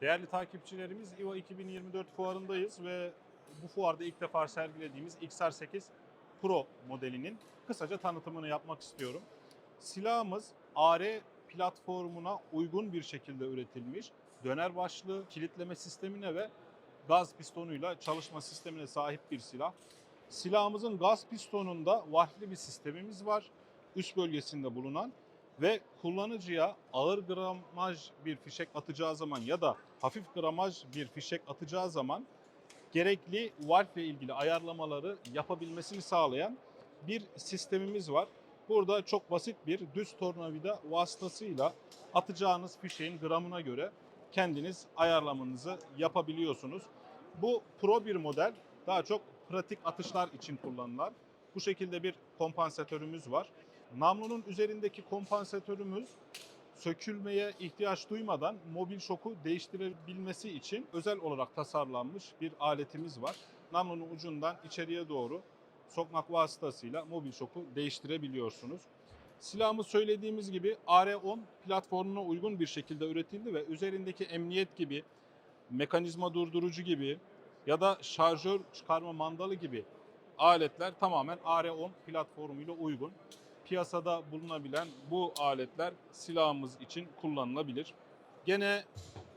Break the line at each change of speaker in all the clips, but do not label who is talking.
Değerli takipçilerimiz İVA 2024 fuarındayız ve bu fuarda ilk defa sergilediğimiz XR8 Pro modelinin kısaca tanıtımını yapmak istiyorum. Silahımız AR platformuna uygun bir şekilde üretilmiş. Döner başlı kilitleme sistemine ve gaz pistonuyla çalışma sistemine sahip bir silah. Silahımızın gaz pistonunda vahtli bir sistemimiz var. Üst bölgesinde bulunan ve kullanıcıya ağır gramaj bir fişek atacağı zaman ya da hafif gramaj bir fişek atacağı zaman gerekli valve ile ilgili ayarlamaları yapabilmesini sağlayan bir sistemimiz var. Burada çok basit bir düz tornavida vasıtasıyla atacağınız fişeğin gramına göre kendiniz ayarlamanızı yapabiliyorsunuz. Bu pro bir model. Daha çok pratik atışlar için kullanılan. Bu şekilde bir kompansatörümüz var. Namlunun üzerindeki kompansatörümüz sökülmeye ihtiyaç duymadan mobil şoku değiştirebilmesi için özel olarak tasarlanmış bir aletimiz var. Namlunun ucundan içeriye doğru sokmak vasıtasıyla mobil şoku değiştirebiliyorsunuz. Silahımız söylediğimiz gibi AR-10 platformuna uygun bir şekilde üretildi ve üzerindeki emniyet gibi, mekanizma durdurucu gibi ya da şarjör çıkarma mandalı gibi aletler tamamen AR-10 platformuyla uygun. Piyasada bulunabilen bu aletler silahımız için kullanılabilir. Gene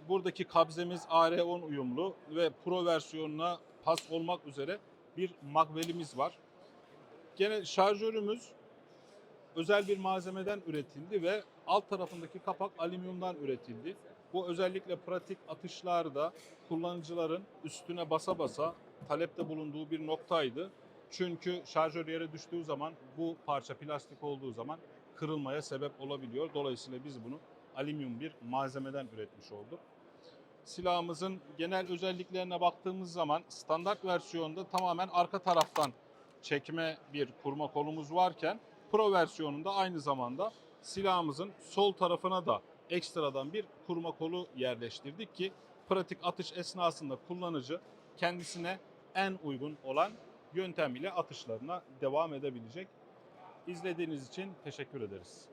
buradaki kabzemiz AR-10 uyumlu ve Pro versiyonuna pas olmak üzere bir magvelimiz var. Gene şarjörümüz özel bir malzemeden üretildi ve alt tarafındaki kapak alüminyumdan üretildi. Bu özellikle pratik atışlarda kullanıcıların üstüne basa basa talepte bulunduğu bir noktaydı. Çünkü şarjör yere düştüğü zaman bu parça plastik olduğu zaman kırılmaya sebep olabiliyor. Dolayısıyla biz bunu alüminyum bir malzemeden üretmiş olduk. Silahımızın genel özelliklerine baktığımız zaman standart versiyonda tamamen arka taraftan çekme bir kurma kolumuz varken Pro versiyonunda aynı zamanda silahımızın sol tarafına da ekstradan bir kurma kolu yerleştirdik ki pratik atış esnasında kullanıcı kendisine en uygun olan yöntem ile atışlarına devam edebilecek. İzlediğiniz için teşekkür ederiz.